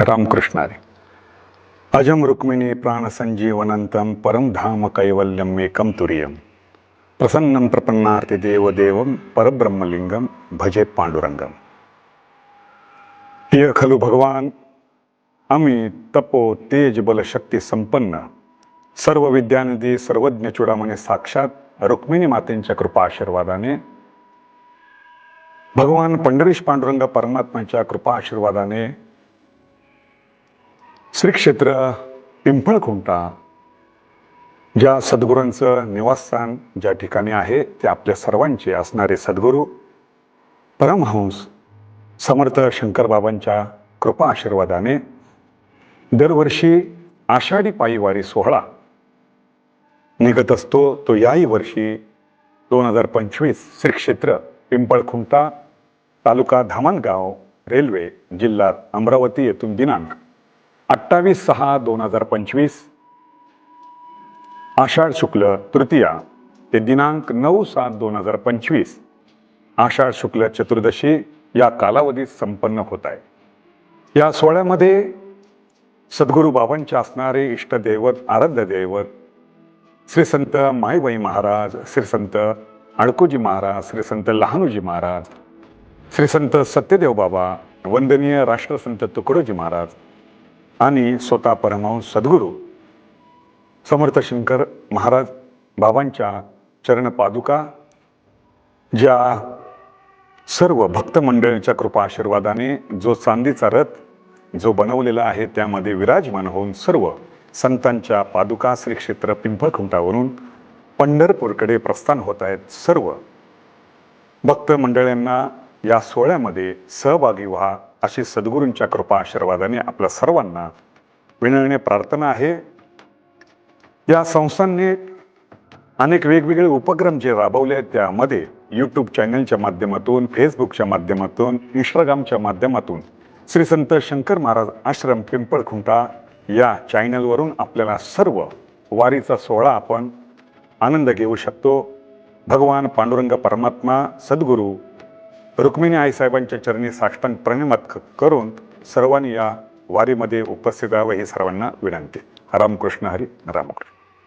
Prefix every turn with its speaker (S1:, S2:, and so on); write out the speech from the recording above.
S1: रामकृष्णारे अजम रुक्मिणी प्राणसंजीवनंतम परमधाम कैवल्यम एकम तुरियम. प्रसन्नं प्रपन्नार्ति देवदेवं परब्रह्मलिंगम भजे पांडुरंगम प्रिय खलु भगवान आम्ही तपो तेज बल शक्ती संपन्न. सर्व विद्यानिधी सर्वज्ञ चुडामणी साक्षात रुक्मिणी मातेंच्या कृपा आशीर्वादाने भगवान पंढरीश पांडुरंग परमात्म्याच्या कृपा आशीर्वादाने श्री क्षेत्र पिंपळखुंटा ज्या सद्गुरूंचं निवासस्थान ज्या ठिकाणी आहे ते आपल्या सर्वांचे असणारे सद्गुरू परमहंस समर्थ शंकरबाबांच्या कृपा आशीर्वादाने दरवर्षी आषाढी पायीवारी सोहळा निघत असतो. तो याही वर्षी दोन हजार पंचवीस श्री क्षेत्र पिंपळखुंटा तालुका धामणगाव रेल्वे जिल्हा अमरावती येथून दिनांक अठ्ठावीस सहा दोन हजार पंचवीस. आषाढ शुक्ल तृतीया ते दिनांक नऊ सात दोन हजार पंचवीस. आषाढ शुक्ल चतुर्दशी या कालावधीत संपन्न होत आहे या सोहळ्यामध्ये सद्गुरू बाबांचे असणारे इष्टदैवत आराध्य दैवत श्री संत माईबाई महाराज श्री संत अडकोजी महाराज श्री संत लहानूजी महाराज श्री संत सत्यदेव बाबा वंदनीय राष्ट्रसंत तुकडोजी महाराज आणि स्वतः परमहंस सद्गुरू. समर्थ शंकर महाराज बाबांच्या चरण पादुका ज्या सर्व भक्त मंडळींच्या कृपा आशीर्वादाने जो चांदीचा रथ जो बनवलेला आहे त्यामध्ये विराजमान होऊन सर्व संतांच्या पादुका श्री क्षेत्र पिंपळखुंटावरून पंढरपूरकडे प्रस्थान होत आहेत सर्व. भक्त मंडळींना या सोहळ्यामध्ये सहभागी व्हा. अशी सद्गुरूंच्या कृपा आशीर्वादाने आपल्या सर्वांना विनवणे प्रार्थना आहे. या संस्थांनी अनेक वेगवेगळे उपक्रम जे राबवले आहेत त्यामध्ये यूट्यूब चॅनलच्या माध्यमातून फेसबुकच्या माध्यमातून इंस्टाग्रामच्या माध्यमातून श्री संत शंकर महाराज आश्रम पिंपळखुंटा या चॅनलवरून आपल्याला सर्व वारीचा सोहळा आपण आनंद घेऊ शकतो. भगवान पांडुरंग परमात्मा सद्गुरू रुक्मिणी आईसाहेबांच्या चरणी साष्टांग प्रणिमत करून सर्वांनी या वारीमध्ये उपस्थित राहावं ही सर्वांना विनंती. रामकृष्ण हरी रामकृष्ण.